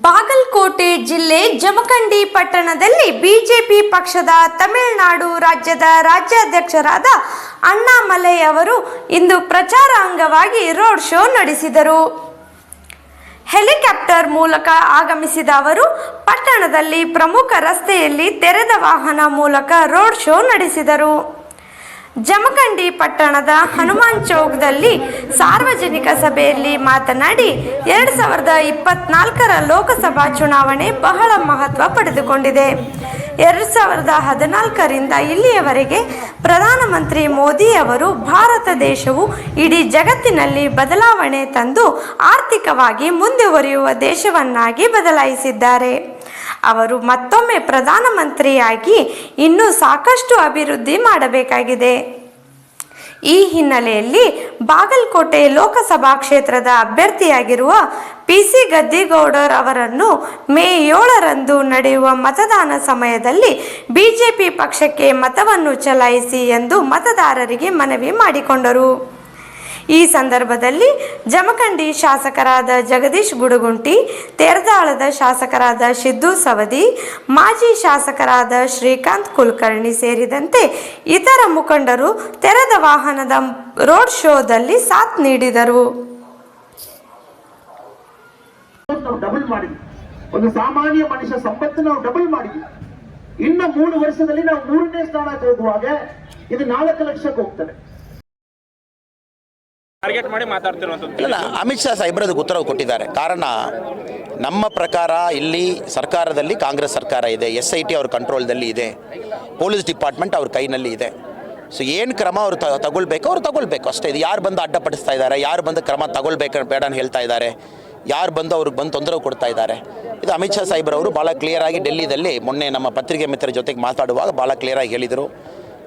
ಬಾಗಲಕೋಟೆ ಜಿಲ್ಲೆ ಜಮಖಂಡಿ ಪಟ್ಟಣದಲ್ಲಿ ಬಿಜೆಪಿ ಪಕ್ಷದ ತಮಿಳುನಾಡು ರಾಜ್ಯದ ರಾಜ್ಯಾಧ್ಯಕ್ಷರಾದ ಅಣ್ಣಾಮಲೈ ಅವರು ಇಂದು ಪ್ರಚಾರ ಅಂಗವಾಗಿ ರೋಡ್ ಶೋ ನಡೆಸಿದರು. ಹೆಲಿಕಾಪ್ಟರ್ ಮೂಲಕ ಆಗಮಿಸಿದ ಅವರು, ಪಟ್ಟಣದಲ್ಲಿ ಪ್ರಮುಖ ರಸ್ತೆಯಲ್ಲಿ ತೆರೆದ ವಾಹನ ಮೂಲಕ ರೋಡ್ ಶೋ ನಡೆಸಿದರು. ಜಮಖಂಡಿ ಪಟ್ಟಣದ ಹನುಮಾನ್ ಚೌಕದಲ್ಲಿ ಸಾರ್ವಜನಿಕ ಸಭೆಯಲ್ಲಿ ಮಾತನಾಡಿ, ಎರಡು ಸಾವಿರದ ಇಪ್ಪತ್ನಾಲ್ಕರ ಲೋಕಸಭಾ ಚುನಾವಣೆ ಬಹಳ ಮಹತ್ವ ಪಡೆದುಕೊಂಡಿದೆ. ಎರಡು ಸಾವಿರದ ಹದಿನಾಲ್ಕರಿಂದ ಇಲ್ಲಿಯವರೆಗೆ ಪ್ರಧಾನಮಂತ್ರಿ ಮೋದಿ ಅವರು ಭಾರತ ದೇಶವು ಇಡೀ ಜಗತ್ತಿನಲ್ಲಿ ಬದಲಾವಣೆ ತಂದು ಆರ್ಥಿಕವಾಗಿ ಮುಂದುವರಿಯುವ ದೇಶವನ್ನಾಗಿ ಬದಲಾಯಿಸಿದ್ದಾರೆ. ಅವರು ಮತ್ತೊಮ್ಮೆ ಪ್ರಧಾನಮಂತ್ರಿಯಾಗಿ ಇನ್ನೂ ಸಾಕಷ್ಟು ಅಭಿವೃದ್ಧಿ ಮಾಡಬೇಕಾಗಿದೆ. ಈ ಹಿನ್ನೆಲೆಯಲ್ಲಿ ಬಾಗಲಕೋಟೆ ಲೋಕಸಭಾ ಕ್ಷೇತ್ರದ ಅಭ್ಯರ್ಥಿಯಾಗಿರುವ ಪಿ ಸಿ ಗದ್ದಿಗೌಡರ್ ಅವರನ್ನು ಮೇ ಏಳರಂದು ನಡೆಯುವ ಮತದಾನ ಸಮಯದಲ್ಲಿ ಬಿಜೆಪಿ ಪಕ್ಷಕ್ಕೆ ಮತವನ್ನು ಚಲಾಯಿಸಿ ಎಂದು ಮತದಾರರಿಗೆ ಮನವಿ ಮಾಡಿಕೊಂಡರು. ಈ ಸಂದರ್ಭದಲ್ಲಿ ಜಮಖಂಡಿ ಶಾಸಕರಾದ ಜಗದೀಶ್ ಗುಡಗುಂಟಿ, ತೆರದಾಳದ ಶಾಸಕರಾದ ಸಿದ್ದು ಸವದಿ, ಮಾಜಿ ಶಾಸಕರಾದ ಶ್ರೀಕಾಂತ್ ಕುಲಕರ್ಣಿ ಸೇರಿದಂತೆ ಇತರ ಮುಖಂಡರು ತೆರೆದ ವಾಹನದ ರೋಡ್ ಶೋದಲ್ಲಿ ಸಾಥ್ ನೀಡಿದರು. ಡಬಲ್ ಒಂದು ಸಾಮಾನ್ಯ ಮನುಷ್ಯ ಸಂಪತ್ತು ನಾವು ಡಬಲ್ ಮಾಡಿದ್ವಿ. ಇನ್ನು ಮೂರು ವರ್ಷದಲ್ಲಿ ನಾವು ಮೂರನೇ ಸ್ಥಾನಕ್ಕೆ ಹೋಗುವಾಗ ಇದು ನಾಲ್ಕು ಲಕ್ಷಕ್ಕೆ ಹೋಗ್ತದೆ. ಟಾರ್ಗೆಟ್ ಇಲ್ಲ ಅಮಿತ್ ಶಾ ಸಾಹೇಬ್ರು ಅದಕ್ಕೆ ಉತ್ತರ ಕೊಟ್ಟಿದ್ದಾರೆ. ಕಾರಣ, ನಮ್ಮ ಪ್ರಕಾರ ಇಲ್ಲಿ ಸರ್ಕಾರದಲ್ಲಿ ಕಾಂಗ್ರೆಸ್ ಸರ್ಕಾರ ಇದೆ, ಎಸ್ ಐ ಟಿ ಅವ್ರ ಕಂಟ್ರೋಲ್ದಲ್ಲಿ ಇದೆ, ಪೊಲೀಸ್ ಡಿಪಾರ್ಟ್ಮೆಂಟ್ ಅವ್ರ ಕೈನಲ್ಲಿ ಇದೆ. ಸೊ ಏನು ಕ್ರಮ ಅವ್ರು ತ, ತಗೊಳ್ಬೇಕು ಅವ್ರು ತಗೊಳ್ಬೇಕು. ಅಷ್ಟೇ, ಇದು ಯಾರು ಬಂದು ಅಡ್ಡಪಡಿಸ್ತಾ ಇದ್ದಾರೆ, ಯಾರು ಬಂದು ಕ್ರಮ ತಗೊಳ್ಬೇಕು ಬೇಡ ಅಂತ ಹೇಳ್ತಾ ಇದ್ದಾರೆ, ಯಾರು ಬಂದು ಅವ್ರಿಗೆ ಬಂದು ತೊಂದರೆ ಕೊಡ್ತಾ ಇದ್ದಾರೆ. ಇದು ಅಮಿತ್ ಶಾ ಸಾಹೇಬ್ರವರು ಭಾಳ ಕ್ಲಿಯರಾಗಿ ಡೆಲ್ಲಿದಲ್ಲಿ ಮೊನ್ನೆ ನಮ್ಮ ಪತ್ರಿಕೆ ಮಿತ್ರರ ಜೊತೆಗೆ ಮಾತಾಡುವಾಗ ಭಾಳ ಕ್ಲಿಯರಾಗಿ ಹೇಳಿದರು.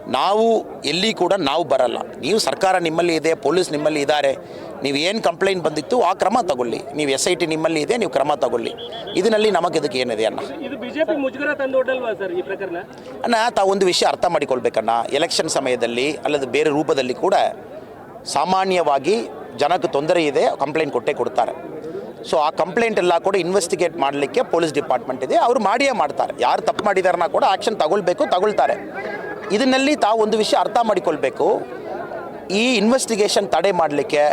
ನಾವು ಎಲ್ಲಿ ಕೂಡ ನಾವು ಬರಲ್ಲ. ನೀವು ಸರ್ಕಾರ ನಿಮ್ಮಲ್ಲಿ ಇದೆ ಪೊಲೀಸ್ ನಿಮ್ಮಲ್ಲಿ ಇದ್ದಾರೆ ನೀವು ಏನು ಕಂಪ್ಲೇಂಟ್ ಬಂದಿತ್ತು ಆ ಕ್ರಮ ತಗೊಳ್ಳಿ. ನೀವು ಎಸ್ ಐ ಟಿ ನಿಮ್ಮಲ್ಲಿ ಇದೆ ನೀವು ಕ್ರಮ ತಗೊಳ್ಳಿ. ಇದರಲ್ಲಿ ನಮಗೆ ಇದಕ್ಕೆ ಏನಿದೆ ಅಣ್ಣ? ಅನ್ನ ತಾವು ಒಂದು ವಿಷಯ ಅರ್ಥ ಮಾಡಿಕೊಳ್ಬೇಕಣ್ಣ. ಎಲೆಕ್ಷನ್ ಸಮಯದಲ್ಲಿ ಅಲ್ಲದೆ ಬೇರೆ ರೂಪದಲ್ಲಿ ಕೂಡ ಸಾಮಾನ್ಯವಾಗಿ ಜನಕ್ಕೆ ತೊಂದರೆ ಇದೆ ಕಂಪ್ಲೇಂಟ್ ಕೊಟ್ಟೇ ಕೊಡ್ತಾರೆ. ಸೊ ಆ ಕಂಪ್ಲೇಂಟ್ ಎಲ್ಲ ಕೂಡ ಇನ್ವೆಸ್ಟಿಗೇಟ್ ಮಾಡಲಿಕ್ಕೆ ಪೊಲೀಸ್ ಡಿಪಾರ್ಟ್ಮೆಂಟ್ ಇದೆ. ಅವರು ಮಾಡಿಯೇ ಮಾಡ್ತಾರೆ. ಯಾರು ತಪ್ಪು ಮಾಡಿದಾರನ್ನ ಕೂಡ ಆ್ಯಕ್ಷನ್ ತಗೊಳ್ಬೇಕು ತಗೊಳ್ತಾರೆ. ಇದನ್ನಲ್ಲಿ ತಾವು ಒಂದು ವಿಷಯ ಅರ್ಥ ಮಾಡಿಕೊಳ್ಬೇಕು. ಈ ಇನ್ವೆಸ್ಟಿಗೇಷನ್ ತಡೆ ಮಾಡಲಿಕ್ಕೆ,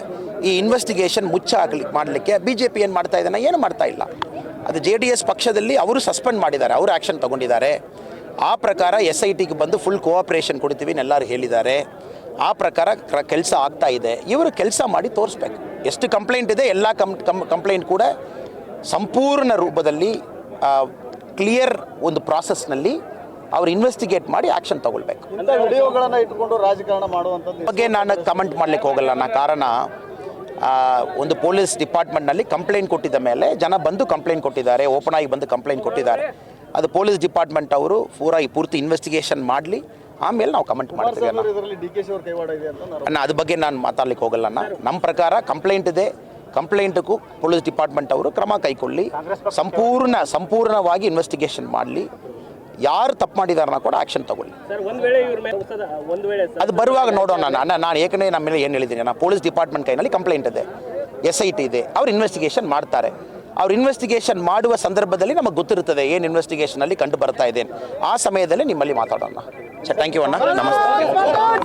ಈ ಇನ್ವೆಸ್ಟಿಗೇಷನ್ ಮುಚ್ಚ ಆಗ್ಲಿಕ್ಕೆ ಮಾಡಲಿಕ್ಕೆ ಬಿ ಜೆ ಪಿ ಏನು ಮಾಡ್ತಾ ಇದ್ದಾನೆ? ಏನು ಮಾಡ್ತಾ ಇಲ್ಲ. ಅದು ಜೆ ಡಿ ಎಸ್ ಪಕ್ಷದಲ್ಲಿ ಅವರು ಸಸ್ಪೆಂಡ್ ಮಾಡಿದ್ದಾರೆ. ಅವರು ಆ್ಯಕ್ಷನ್ ತಗೊಂಡಿದ್ದಾರೆ. ಆ ಪ್ರಕಾರ ಎಸ್ ಐ ಟಿಗೆ ಬಂದು ಫುಲ್ ಕೋಆಪ್ರೇಷನ್ ಕೊಡ್ತೀವಿ ಎಲ್ಲರೂ ಹೇಳಿದ್ದಾರೆ. ಆ ಪ್ರಕಾರ ಕೆಲಸ ಆಗ್ತಾ ಇದೆ. ಇವರು ಕೆಲಸ ಮಾಡಿ ತೋರಿಸ್ಬೇಕು. ಎಷ್ಟು ಕಂಪ್ಲೇಂಟ್ ಇದೆ, ಎಲ್ಲ ಕಂ ಕಂಪ್ಲೇಂಟ್ ಕೂಡ ಸಂಪೂರ್ಣ ರೂಪದಲ್ಲಿ ಕ್ಲಿಯರ್ ಒಂದು ಪ್ರಾಸೆಸ್ನಲ್ಲಿ ಅವ್ರು ಇನ್ವೆಸ್ಟಿಗೇಟ್ ಮಾಡಿ ಆ್ಯಕ್ಷನ್ ತಗೊಳ್ಬೇಕು. ವಿಡಿಯೋಗಳನ್ನ ಇಟ್ಕೊಂಡು ರಾಜಕಾರಣ ಮಾಡುವಂಥದ್ದು ಬಗ್ಗೆ ನಾನು ಕಮೆಂಟ್ ಮಾಡ್ಲಿಕ್ಕೆ ಹೋಗಲ್ಲ. ನಾ ಕಾರಣ ಆ, ಒಂದು ಪೊಲೀಸ್ ಡಿಪಾರ್ಟ್ಮೆಂಟ್ನಲ್ಲಿ ಕಂಪ್ಲೇಂಟ್ ಕೊಟ್ಟಿದ್ದ ಮೇಲೆ ಜನ ಬಂದು ಕಂಪ್ಲೇಂಟ್ ಕೊಟ್ಟಿದ್ದಾರೆ ಓಪನ್ ಆಗಿ ಬಂದು ಕಂಪ್ಲೇಂಟ್ ಕೊಟ್ಟಿದ್ದಾರೆ. ಅದು ಪೊಲೀಸ್ ಡಿಪಾರ್ಟ್ಮೆಂಟ್ ಅವರು ಪೂರಾ ಈ ಪೂರ್ತಿ ಇನ್ವೆಸ್ಟಿಗೇಷನ್ ಮಾಡಲಿ. ಆಮೇಲೆ ನಾವು ಕಮೆಂಟ್ ಮಾಡ್ತೀವಿ ಅಣ್ಣ. ಅದ್ರ ಬಗ್ಗೆ ನಾನು ಮಾತಾಡ್ಲಿಕ್ಕೆ ಹೋಗಲ್ಲ ಅಣ್ಣ. ನಮ್ಮ ಪ್ರಕಾರ ಕಂಪ್ಲೇಂಟ್ ಇದೆ. ಕಂಪ್ಲೇಂಟ್ಗೂ ಪೊಲೀಸ್ ಡಿಪಾರ್ಟ್ಮೆಂಟ್ ಅವರು ಕ್ರಮ ಕೈಗೊಳ್ಳಿ. ಸಂಪೂರ್ಣ ಸಂಪೂರ್ಣವಾಗಿ ಇನ್ವೆಸ್ಟಿಗೇಷನ್ ಮಾಡಲಿ. ಯಾರು ತಪ್ಪು ಮಾಡಿದಾರನ್ನ ಕೂಡ ಆ್ಯಕ್ಷನ್ ತಗೊಳ್ಳಿ. Sir sir. ಅದು ಬರುವಾಗ ನೋಡೋಣ ನಾನು. ನಾನು ಏಕನೇ ನಮ್ಮ ಮೇಲೆ ಏನು ಹೇಳಿದ್ದೀನಿ ನಾನು? ಪೊಲೀಸ್ ಡಿಪಾರ್ಟ್ಮೆಂಟ್ ಕೈನಲ್ಲಿ ಕಂಪ್ಲೇಂಟ್ ಇದೆ. ಎಸ್ ಐ ಟಿ ಇದೆ. ಅವ್ರು ಇನ್ವೆಸ್ಟಿಗೇಷನ್ ಮಾಡ್ತಾರೆ. ಅವ್ರು ಇನ್ವೆಸ್ಟಿಗೇಷನ್ ಮಾಡುವ ಸಂದರ್ಭದಲ್ಲಿ ನಮಗೆ ಗೊತ್ತಿರುತ್ತದೆ ಏನು ಇನ್ವೆಸ್ಟಿಗೇಷನಲ್ಲಿ ಕಂಡು ಬರ್ತಾ ಇದೆ. ಆ ಸಮಯದಲ್ಲಿ ನಿಮ್ಮಲ್ಲಿ ಮಾತಾಡೋಣ. ಥ್ಯಾಂಕ್ ಯು ಅಣ್ಣ. ನಮಸ್ತೆ.